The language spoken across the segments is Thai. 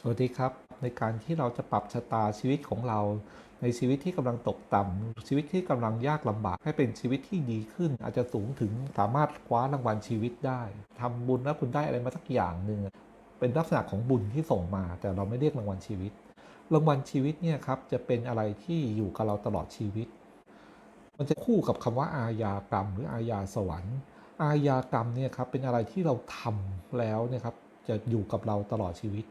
สวัสดีครับ ในการที่เราจะปรับชะตาชีวิตของเรา ในชีวิตที่กำลังตกต่ำชีวิตที่กำลังยากลำบาก ให้เป็นชีวิตที่ดีขึ้น อาจจะสูงถึงสามารถคว้ารางวัลชีวิตได้ทำบุญแล้วคุณได้อะไรมาสักอย่างหนึ่งเป็นลักษณะของบุญที่ส่งมา แต่เราไม่เรียกรางวัลชีวิต รางวัลชีวิตเนี่ยครับจะเป็นอะไรที่อยู่กับเราตลอดชีวิต มันจะคู่กับคำว่าอาญากรรม หรืออาญาสวรรค์ อาญากรรมเนี่ยครับเป็นอะไรที่เราทำแล้วเนี่ยครับจะอยู่กับเราตลอดชีวิต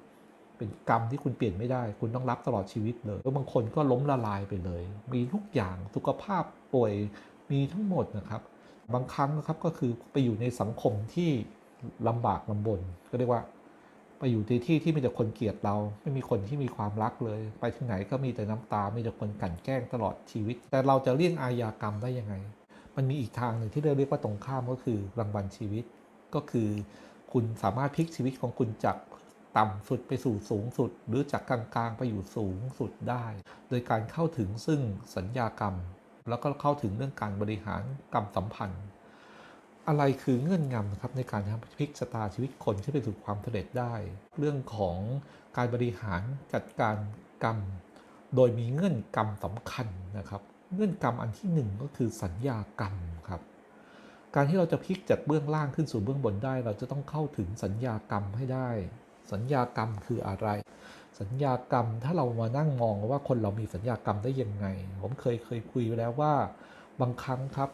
เป็นกรรมที่คุณเปลี่ยนไม่ได้ คุณต้องรับตลอดชีวิตเลยแล้วบางคนก็ล้มละลายไปเลย มีทุกอย่างสุขภาพป่วยมีทั้งหมดนะครับ บางครั้งนะครับก็คือไปอยู่ในสังคมที่ลำบากลำบน ก็เรียกว่า ไปอยู่ในที่ที่มีแต่คนเกลียดเรา ไม่มีคนที่มีความรักเลย ไปที่ไหนก็มีแต่น้ำตา มีแต่คนกลั่นแกล้งตลอดชีวิต แต่เราจะเลี่ยงอาญากรรมได้ยังไง มันมีอีกทางหนึ่งที่เราเรียกว่าตรงข้ามก็คือรางวัลชีวิต ก็คือ คุณสามารถพลิกชีวิตของคุณจาก ต่ำสุดไปสู่สูงสุด หรือจากกลางๆไปอยู่สูงสุดได้ โดยการเข้าถึงซึ่งสัญญากรรม แล้วก็เข้าถึงเรื่องการบริหารกรรมสัมพันธ์ อะไรคือเงื่อนงำนะครับในการทำพลิกชะตาชีวิตคนที่ไปสู่ความสำเร็จได้ เรื่องของการบริหารจัดการกรรม โดยมีเงื่อนกรรมสำคัญนะครับ เงื่อนกรรมอันที่หนึ่งก็คือสัญญากรรมครับการที่เราจะพลิกจากเบื้องล่างขึ้นสู่เบื้องบนได้ เราจะต้องเข้าถึงสัญญากรรมให้ได้ สัญญากรรมคืออะไร สัญญากรรมถ้าเรามานั่งมองว่าคนเรามีสัญญากรรมได้ยังไง ผมเคยเคยคุยไปแล้วว่าบางครั้งครับ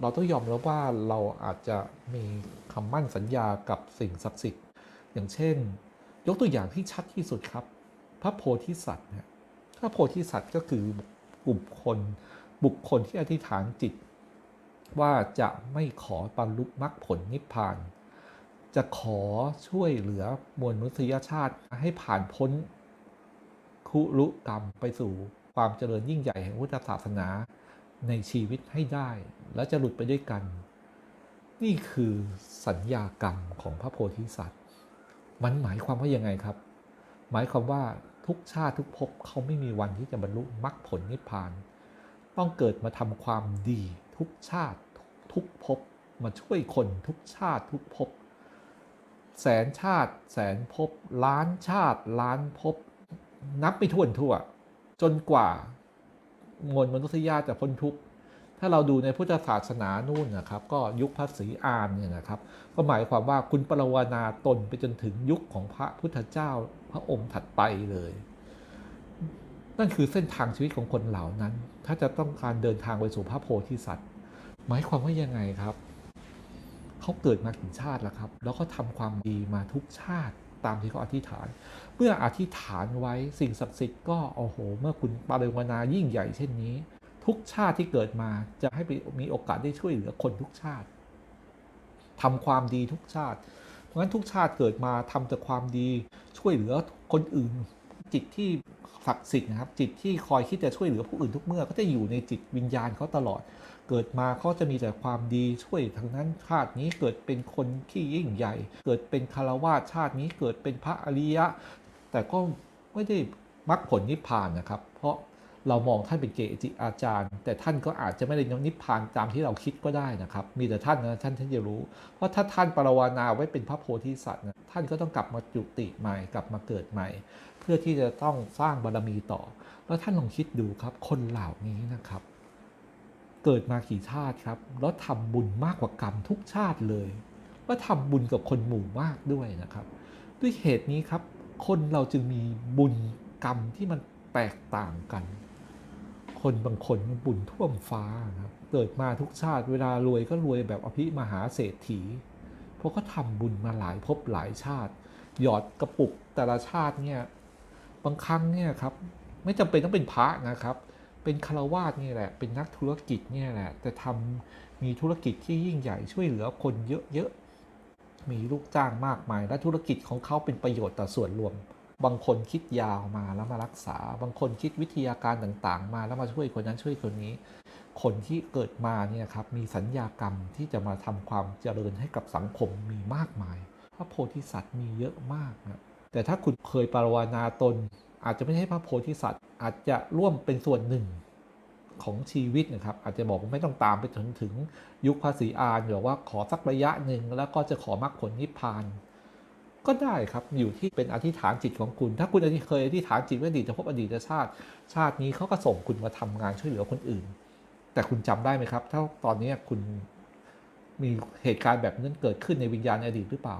เราต้องยอมรับว่าเราอาจจะมีคำมั่นสัญญากับสิ่งศักดิ์สิทธิ์ อย่างเช่น ยกตัวอย่างที่ชัดที่สุดครับ พระโพธิสัตว์เนี่ยพระโพธิสัตว์ก็คือกลุ่มคนบุคคลที่อธิษฐานจิต ว่าจะไม่ขอบรรลุมรรคผลนิพพาน จะขอช่วยเหลือมวลมนุษยชาติให้ผ่านพ้น คุรุกรรมไปสู่ความเจริญยิ่งใหญ่แห่งพุทธศาสนาในชีวิตให้ได้ และจะหลุดไปด้วยกัน นี่คือสัญญากรรมของพระโพธิสัตว์ มันหมายความว่ายังไงครับ หมายความว่าทุกชาติทุกภพเขาไม่มีวันที่จะบรรลุมรรคผลนิพพาน ต้องเกิดมาทำความดีทุกชาติทุกภพมาช่วยคนทุกชาติทุกภพ แสนชาติแสนภพล้านชาติล้านภพนับไม่ถ้วนทั่ว จนกว่ามวลมนุษยชาติจะพ้นทุกข์ถ้าเราดูในพุทธศาสนานู่นนะครับ ก็ยุคพระศรีอานเนี่ยนะครับ ก็หมายความว่าคุณปรวนาตนไปจนถึงยุคของพระพุทธเจ้าพระองค์ถัดไปเลย นั่นคือเส้นทางชีวิตของคนเหล่านั้น ถ้าจะต้องการเดินทางไปสู่พระโพธิสัตว์ หมายความว่ายังไงครับ เขาเกิดมากี่ชาติแล้วครับ แล้วก็ทำความดีมาทุกชาติตามที่เขาอธิษฐาน เมื่ออธิษฐานไว้สิ่งศักดิ์สิทธิ์ก็โอ้โห เมื่อคุณปารวนายิ่งใหญ่เช่นนี้ ทุกชาติที่เกิดมาจะให้มีโอกาสได้ช่วยเหลือคนทุกชาติทำความดีทุกชาติ เพราะฉะนั้นทุกชาติเกิดมาทำแต่ความดีช่วยเหลือคนอื่นจิตที่ ศักดิ์สิทธิ์นะครับ จิตที่คอยคิดจะช่วยเหลือผู้อื่นทุกเมื่อ ก็จะอยู่ในจิตวิญญาณเขาตลอด เกิดมาเขาจะมีแต่ความดีช่วยทั้งนั้นชาตินี้เกิดเป็นคนที่ยิ่งใหญ่ เกิดเป็นคารวาสชาตินี้เกิดเป็นพระอริยะ แต่ก็ไม่ได้มรรคผลนิพพานนะครับ เพราะเรามองท่านเป็นเกจิอาจารย์ แต่ท่านก็อาจจะไม่ได้นิพพานตามที่เราคิดก็ได้นะครับ มีแต่ท่านนะท่านท่านจะรู้ เพราะถ้าท่านปรวนาไว้เป็นพระโพธิสัตว์นะท่านก็ต้องกลับมาจุติใหม่กลับมาเกิดใหม่ พื่อที่จะต้องสร้างบารมีต่อ แล้วท่านลองคิดดูครับ คนเหล่านี้นะครับ เกิดมากี่ชาติครับ แล้วทำบุญมากกว่ากรรมทุกชาติเลยว่าทำบุญกับคนหมู่มากด้วยนะครับ ด้วยเหตุนี้ครับ คนเราจึงมีบุญกรรมที่มันแตกต่างกัน คนบางคนบุญท่วมฟ้าครับเกิดมาทุกชาติ เวลารวยก็รวยแบบอภิมหาเศรษฐีเพราะเขาทำบุญมาหลายภพหลายชาติ หยอดกระปุกแต่ละชาติเนี่ย บางครั้งเนี่ยครับไม่จำเป็นต้องเป็นพระนะครับ เป็นคารวาสนี่แหละ เป็นนักธุรกิจเนี่ยแหละแต่ทำมีธุรกิจที่ยิ่งใหญ่ช่วยเหลือคนเยอะๆ มีลูกจ้างมากมาย และธุรกิจของเขาเป็นประโยชน์ต่อส่วนรวม บางคนคิดยาวมาแล้วมารักษา บางคนคิดวิทยาการต่างๆ มาแล้วมาช่วยคนนั้นช่วยคนนี้ คนที่เกิดมาเนี่ยครับมีสัญญากรรมที่จะมาทำความเจริญให้กับสังคมมีมากมาย พระโพธิสัตว์มีเยอะมากนะ แต่ถ้าคุณเคยปรารนาตน อาจจะไม่ใช่พระโพธิสัตว์ อาจจะร่วมเป็นส่วนหนึ่งของชีวิตนะครับ อาจจะบอกว่าไม่ต้องตามไปถึงถึงยุคภาษีอานหรือว่าขอสักระยะหนึ่งแล้วก็จะขอมรรคผลนิพพาน ก็ได้ครับอยู่ที่เป็นอธิษฐานจิตของคุณ ถ้าคุณเคยอธิษฐานจิตว่าอดีตจะพบอดีตชาติ ชาตินี้เขาก็ส่งคุณมาทำงานช่วยเหลือคนอื่น แต่คุณจำได้ไหมครับ ถ้าตอนนี้คุณมีเหตุการณ์แบบนั้นเกิดขึ้นในวิญญาณอดีตหรือเปล่า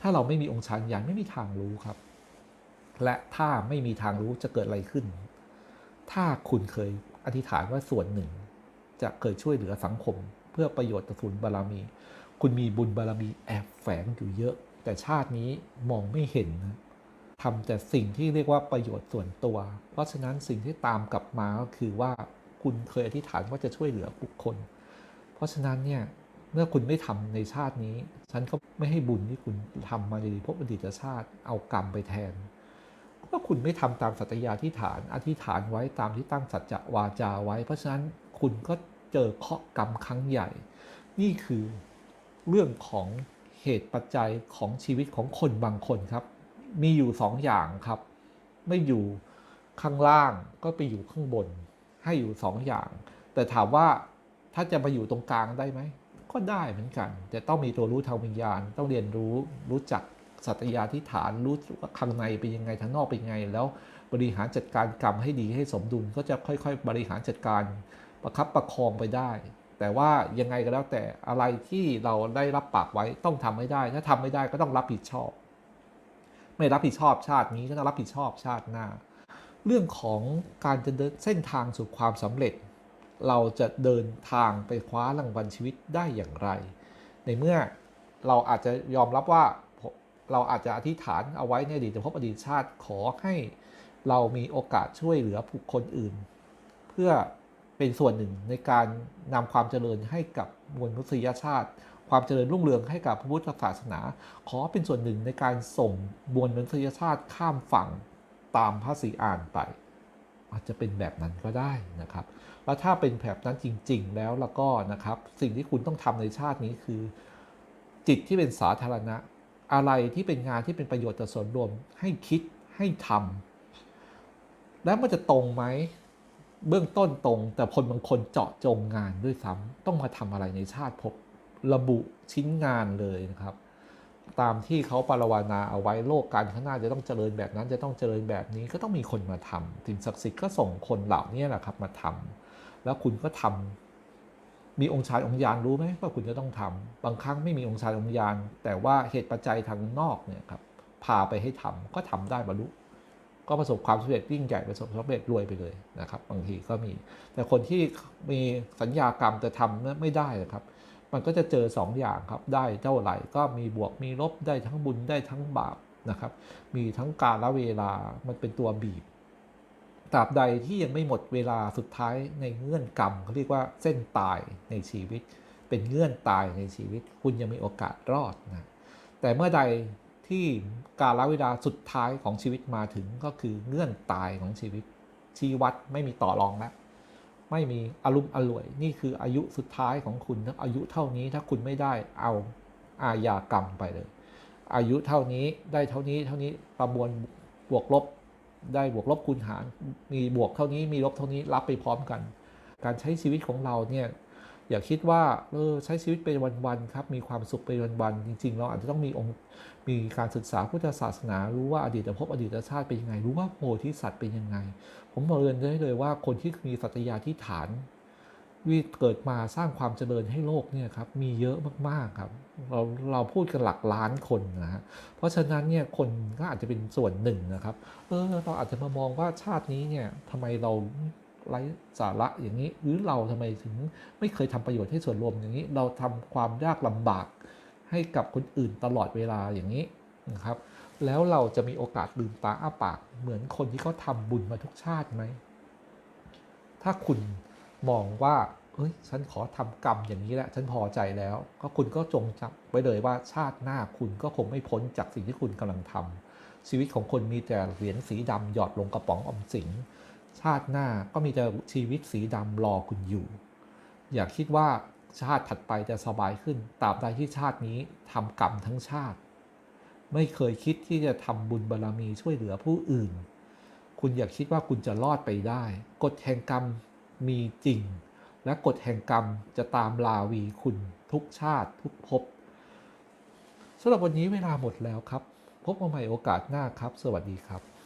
ถ้าเราไม่มีองค์ฌานญาณไม่มีทางรู้ครับ และถ้าไม่มีทางรู้จะเกิดอะไรขึ้น ถ้าคุณเคยอธิษฐานว่าส่วนหนึ่ง จะเคยช่วยเหลือสังคม เพื่อประโยชน์ต่อส่วนบารมี คุณมีบุญบารมีแอบแฝงอยู่เยอะ แต่ชาตินี้มองไม่เห็นนะทำแต่สิ่งที่เรียกว่าประโยชน์ส่วนตัว เพราะฉะนั้นสิ่งที่ตามกลับมาก็คือว่าคุณเคยอธิษฐานว่าจะช่วยเหลือบุคคล เพราะฉะนั้นเนี่ย เมื่อคุณไม่ทำในชาตินี้ ฉันก็ไม่ให้บุญที่คุณทำมาในภพอดีตชาติ เอากรรมไปแทนก็คุณไม่ทำตามสัตยาธิฐาน อธิษฐานไว้ตามที่ตั้งสัจจะวาจาไว้ เพราะฉะนั้นคุณก็เจอเคาะกรรมครั้งใหญ่ นี่คือเรื่องของเหตุปัจจัยของชีวิตของคนบางคนครับ มีอยู่สองอย่างครับ ไม่อยู่ข้างล่างก็ไปอยู่ข้างบน ให้อยู่สองอย่าง แต่ถามว่าถ้าจะมาอยู่ตรงกลางได้ไหม ก็ได้เหมือนกัน แต่ต้องมีตัวรู้ทางวิญญาณ ต้องเรียนรู้รู้จักสัตยาธิฐานรู้ว่าข้างในเป็นยังไงทางนอกเป็นยังไง แล้วบริหารจัดการกรรมให้ดีให้สมดุลก็จะค่อยๆ บริหารจัดการประคับประคองไปได้ แต่ว่ายังไงก็แล้วแต่อะไรที่เราได้รับปากไว้ต้องทำให้ได้ ถ้าทำไม่ได้ก็ต้องรับผิดชอบ ไม่รับผิดชอบชาตินี้ก็ต้องรับผิดชอบชาติหน้า เรื่องของการจะเดินเส้นทางสู่ความสำเร็จ เราจะเดินทางไปคว้ารางวัลชีวิตได้อย่างไร ในเมื่อเราอาจจะยอมรับว่าเราอาจจะอธิษฐานเอาไว้ในอดีตภพอดีตชาติขอให้เรามีโอกาสช่วยเหลือบุคคลอื่น เพื่อเป็นส่วนหนึ่งในการนำความเจริญให้กับมวลมนุษยชาติ ความเจริญรุ่งเรืองให้กับพระพุทธศาสนา ขอเป็นส่วนหนึ่งในการส่งมวลมนุษยชาติข้ามฝั่งตามพระศรีอานไป อาจจะเป็นแบบนั้นก็ได้นะครับ แล้วถ้าเป็นแบบนั้นจริง ๆ แล้วแล้วก็นะครับ สิ่งที่คุณต้องทำในชาตินี้คือ จิตที่เป็นสาธารณะ อะไรที่เป็นงานที่เป็นประโยชน์ต่อส่วนรวมให้คิดให้ทำแล้วมันจะตรงไหมเบื้องต้นตรง แต่คนบางคนเจาะจงงานด้วยซ้ำต้องมาทำอะไรในชาติภพระบุชิ้นงานเลยนะครับ ตามที่เขาปรารนาเอาไว้โลกการข้างหน้าจะต้องเจริญแบบนั้นจะต้องเจริญแบบนี้ก็ต้องมีคนมาทำถึงศักดิ์สิทธิ์ก็ส่งคนเหล่านี้แหละครับมาทำแล้วคุณก็ทำมีองค์ชายองค์ยานรู้ไหมว่าคุณจะต้องทำบางครั้งไม่มีองค์ชายองค์ยาน แต่ว่าเหตุปัจจัยทางนอกเนี่ยครับพาไปให้ทำก็ทำได้บรรลุก็ประสบความสำเร็จยิ่งใหญ่ประสบความสำเร็จรวยไปเลยนะครับ บางทีก็มี แต่คนที่มีสัญญากรรมแต่ทำไม่ได้นะครับ มันก็จะเจอ2ออย่างครับได้เท่าไหร่ก็มีบวกมีลบได้ทั้งบุญได้ทั้งบาปนะครับ มีทั้งกาลเวลามันเป็นตัวบีบตราบใดที่ยังไม่หมดเวลาสุดท้ายในเงื่อนกรรมเขาเรียกว่าเส้นตายในชีวิต เป็นเงื่อนตายในชีวิต คุณยังมีโอกาสรอดนะแต่เมื่อใดที่กาลเวลาสุดท้ายของชีวิตมาถึงก็คือเงื่อนตายของชีวิตชีวัดไม่มีต่อรองแล้ว ไม่มีอารมณ์อร่วย นี่คืออายุสุดท้ายของคุณอายุเท่านี้ถ้าคุณไม่ได้เอาอาญากรรมไปเลย อายุเท่านี้ได้เท่านี้เท่านี้ประมวลบวกลบได้บวกลบคูณหาร มีบวกเท่านี้มีลบเท่านี้รับไปพร้อมกัน การใช้ชีวิตของเราเนี่ย อย่าคิดว่าเออใช้ชีวิตเป็นวันๆครับ มีความสุขเป็นวันๆจริง ๆ เราอาจจะต้องมีองค์มีการศึกษาพุทธศาสนา รู้ว่าอดีตภพอดีตชาติเป็นยังไง รู้ว่าโพธิสัตว์เป็นยังไง ผมบอกเรียนได้เลยว่าคนที่มีสัตยาที่ฐานวิเกิดมาสร้างความเจริญให้โลกเนี่ยครับมีเยอะมากๆครับ เราเราพูดกันหลักล้านคนนะฮะเพราะฉะนั้นเนี่ยคนก็อาจจะเป็นส่วนหนึ่งนะครับ เออเราอาจจะมามองว่าชาตินี้เนี่ยทำไมเรา ไร้สาระอย่างนี้ หรือเราทำไมถึงไม่เคยทำประโยชน์ให้ส่วนรวมอย่างนี้ เราทำความยากลำบากให้กับคนอื่นตลอดเวลาอย่างนี้นะครับ แล้วเราจะมีโอกาสลืมตาอ้าปากเหมือนคนที่เขาทาบุญมาทุกชาติไหม ถ้าคุณมองว่า เอ้ย ฉันขอทำกรรมอย่างนี้แหละ ฉันพอใจแล้ว ก็คุณก็จงจำไว้เลยว่าชาติหน้าคุณก็คงไม่พ้นจากสิ่งที่คุณกำลังทำชีวิตของคนมีแต่เหรียญสีดำหยอดลงกระป๋องอมสิน ชาติหน้าก็มีแต่ชีวิตสีดำรอคุณอยู่ อย่าคิดว่าชาติถัดไปจะสบายขึ้นตราบใดที่ชาตินี้ทำกรรมทั้งชาติ ไม่เคยคิดที่จะทำบุญบารรมีช่วยเหลือผู้อื่น คุณอย่าคิดว่าคุณจะรอดไปได้ กฎแห่งกรรมมีจริง และกฎแห่งกรรมจะตามลาวีคุณทุกชาติทุกภพสำหรับวันนี้เวลาหมดแล้วครับ พบกันใหม่โอกาสหน้าครับ สวัสดีครับ